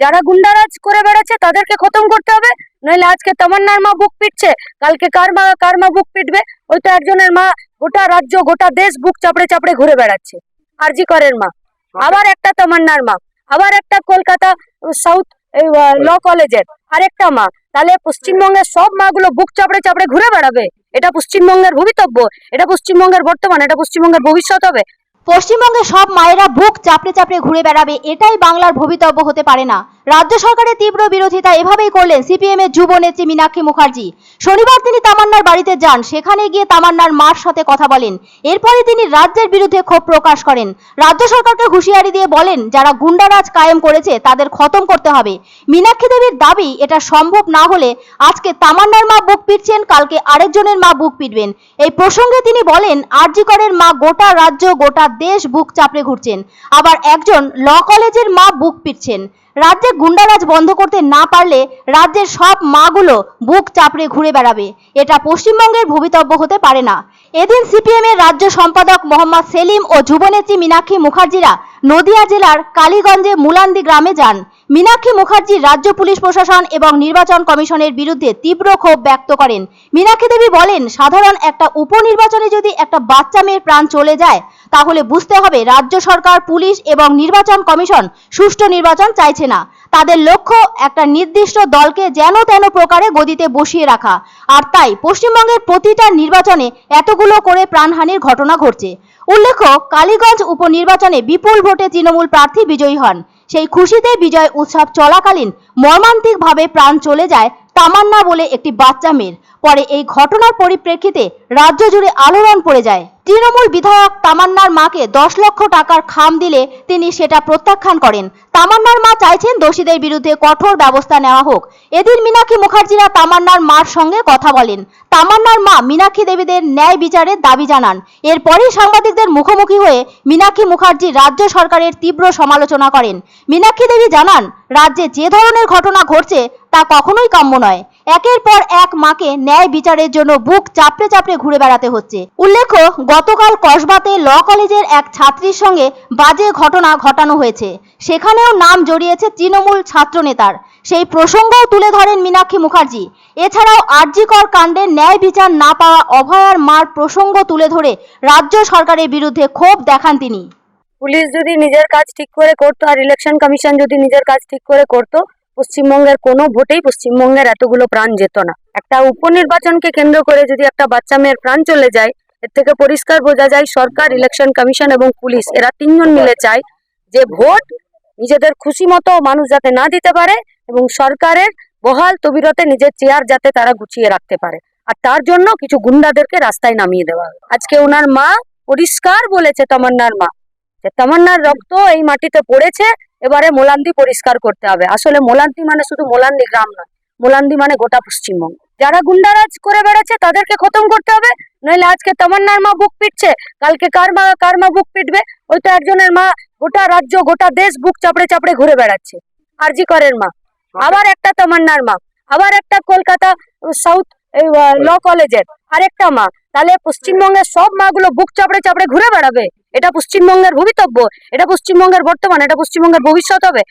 যারা গুন্ডারাজ করে বেড়াচ্ছে তাদেরকে খতম করতে হবে। নইলে আজকে তামান্নার মা বুক পিটছে কালকে কার মা কার মা বুক পিটবে? ওই তো একজনের মা গোটা রাজ্য গোটা দেশ বুক চাপড়ে চাপড়ে ঘুরে বেড়াচ্ছে। আরজি করের মা। আবার একটা তামান্নার মা। আবার একটা কলকাতা সাউথ ল কলেজের আরেকটা মা। তাহলে পশ্চিমবঙ্গের সব মাগুলো বুক চাপড়ে চাপড়ে ঘুরে বেড়াবে। এটা পশ্চিমবঙ্গের ভবিতব্য এটা পশ্চিমবঙ্গের বর্তমান এটা পশ্চিমবঙ্গের ভবিষ্যৎ হবে। পশ্চিমবঙ্গে সব মায়েরা বুক চাপড়ে চাপড়ে ঘুরে বেড়াবে, এটাই বাংলার ভবিতব্য হতে পারে না। রাজ্য সরকারের তীব্র বিরোধিতা এভাবেই করলেন সিপিএম এর যুব নেত্রী মীনাক্ষী মুখার্জি। শনিবার তিনি তামান্নার বাড়িতে যান, সেখানে গিয়ে তামান্নার মার সাথে কথা বলেন। এরপরে তিনি রাজ্যের বিরুদ্ধে ক্ষোভ প্রকাশ করেন। রাজ্য সরকারকে হুঁশিয়ারি দিয়ে বলেন, যারা গুন্ডারাজ কায়েম করেছে, তাদের খতম করতে হবে। মীনাক্ষী দেবীর দাবি, এটা সম্ভব না হলে আজকে তামান্নার মা বুক পিটছেন, কালকে আরেকজনের মা বুক পিটবেন। এই প্রসঙ্গে তিনি বলেন আরজিকরের মা গোটা রাজ্য, গোটা দেশ বুক চাপড়ে ঘুরছেন। আবার একজন ল কলেজের মা বুক পিটছেন। রাজ্যে গুন্ডারাজ বন্ধ করতে না পারলে রাজ্যের সব মাগুলো বুক চাপড়ে ঘুরে বেড়াবে। এটা পশ্চিমবঙ্গের ভবিতব্য হতে পারে না। এদিন সিপিএম এর রাজ্য সম্পাদক মোহাম্মদ সেলিম ও যুবনেত্রী মীনাক্ষী মুখার্জিরা নদিয়া জেলার কালীগঞ্জে মুলান্দি গ্রামে যান। মীনাক্ষী মুখার্জি রাজ্য পুলিশ প্রশাসন এবং নির্বাচন কমিশনের বিরুদ্ধে তীব্র ক্ষোভ ব্যক্ত করেন। মীনাক্ষী দেবী বলেন, সাধারণ একটা উপনির্বাচনে যদি একটা বাচ্চা মেয়ের প্রাণ চলে যায়, তাহলে বুঝতে হবে রাজ্য সরকার, পুলিশ এবং নির্বাচন কমিশন সুষ্ঠু নির্বাচন চাইছে। না। তাদের লক্ষ্য একটা নির্দিষ্ট দলকে যেন তেন প্রকারে গদিতে বসিয়ে রাখা। আর তাই পশ্চিমবঙ্গের প্রতিটা নির্বাচনে এতগুলো করে প্রাণহানির ঘটনা ঘটছে। উল্লেখ্য, কালীগঞ্জ উপনির্বাচনে বিপুল ভোটে তৃণমূল প্রার্থী বিজয়ী হন। সেই খুশিতে বিজয় উৎসব চলাকালীন মর্মান্তিকভাবে প্রাণ চলে যায় তামান্না বলে একটি বাচ্চা মেয়ের। পরে এই ঘটনার পরিপ্রেক্ষিতে রাজ্য জুড়ে আলোড়ন পড়ে যায়। তৃণমূল বিধায়ক তামান্নার মাকে দশ লক্ষ টাকার খাম দিলে তিনি সেটা প্রত্যাখ্যান করেন। তামান্নার মা চাইছেন দোষীদের বিরুদ্ধে কঠোর ব্যবস্থা নেওয়া হোক। এদিন মীনাক্ষী মুখার্জিরা তামান্নার মার সঙ্গে কথা বলেন। তামান্নার মা মীনাক্ষী দেবীদের ন্যায় বিচারের দাবি জানান। এরপরই সাংবাদিকদের মুখোমুখি হয়ে মীনাক্ষী মুখার্জি রাজ্য সরকারের তীব্র সমালোচনা করেন। মীনাক্ষী দেবী জানান, রাজ্যে যে ধরনের ঘটনা ঘটছে তা কখনোই কাম্য নয়। একের পর এক মাকে ন্যায় বিচারের জন্য বুক চাপড়ে চাপড়ে ঘুরে বেড়াতে হচ্ছে। উল্লেখ্য, গতকাল কসবাতে ল কলেজের এক ছাত্রীর সঙ্গে বাজে ঘটনা ঘটানো হয়েছে। সেখানেও নাম জড়িয়েছে তৃণমূল ছাত্রনেতার। সেই প্রসঙ্গও তুলে ধরেন মীনাক্ষী মুখার্জি। এছাড়াও আরজিকর কাণ্ডের ন্যায় বিচার না পাওয়া অভয়ার মার প্রসঙ্গ তুলে ধরে রাজ্য সরকারের বিরুদ্ধে ক্ষোভ দেখান তিনি। পুলিশ যদি নিজের কাজ ঠিক করে করতো আর ইলেকশন কমিশন যদি নিজের কাজ ঠিক করে করতো পশ্চিমবঙ্গের কোনো ভোটেই পশ্চিমবঙ্গের এতগুলো প্রাণ যেত না। একটা উপনির্বাচনকে কেন্দ্র করে যদি একটা বাচ্চা মেয়ের প্রাণ চলে যায়, এর থেকে পরিষ্কার বোঝা যায় সরকার ইলেকশন কমিশন এবং পুলিশ, এরা তিনজন মিলে চায় যে ভোট নিজেদের খুশি মতো মানুষ যাতে না দিতে পারে এবং সরকারের বহাল তবিরতে নিজের চেয়ার যাতে তারা গুছিয়ে রাখতে পারে। আর তার জন্য কিছু গুন্ডাদেরকে রাস্তায় নামিয়ে দেওয়া আজকে ওনার মা পরিষ্কার বলেছে, তামান্নার মা। তামান্নার রক্ত এই মাটিতে পড়েছে এবারে মোলান্দি পরিষ্কার করতে হবে। আসলে মোলান্দি মানে শুধু মোলান্দি গ্রাম নয় মোলান্দি মানে গোটা পশ্চিমবঙ্গ। যারা গুন্ডারাজ করে বেড়াচ্ছে তাদেরকে খতম করতে হবে নইলে আজকে তামান্নার মা বুক পিটছে কালকে কার মা কার মা বুক পিটবে? ওই তো একজনের মা গোটা রাজ্য গোটা দেশ বুক চাপড়ে চাপড়ে ঘুরে বেড়াচ্ছে। আরজি করের মা আবার একটা তামান্নার মা আবার একটা কলকাতা সাউথ ল কলেজের আরেকটা মা। তাহলে পশ্চিমবঙ্গের সব মাগুলো বুক চাপড়ে চাপড়ে ঘুরে বেড়াবে। এটা পশ্চিমবঙ্গের ভবিতব্য এটা পশ্চিমবঙ্গের বর্তমান, এটা পশ্চিমবঙ্গের ভবিষ্যৎ হবে।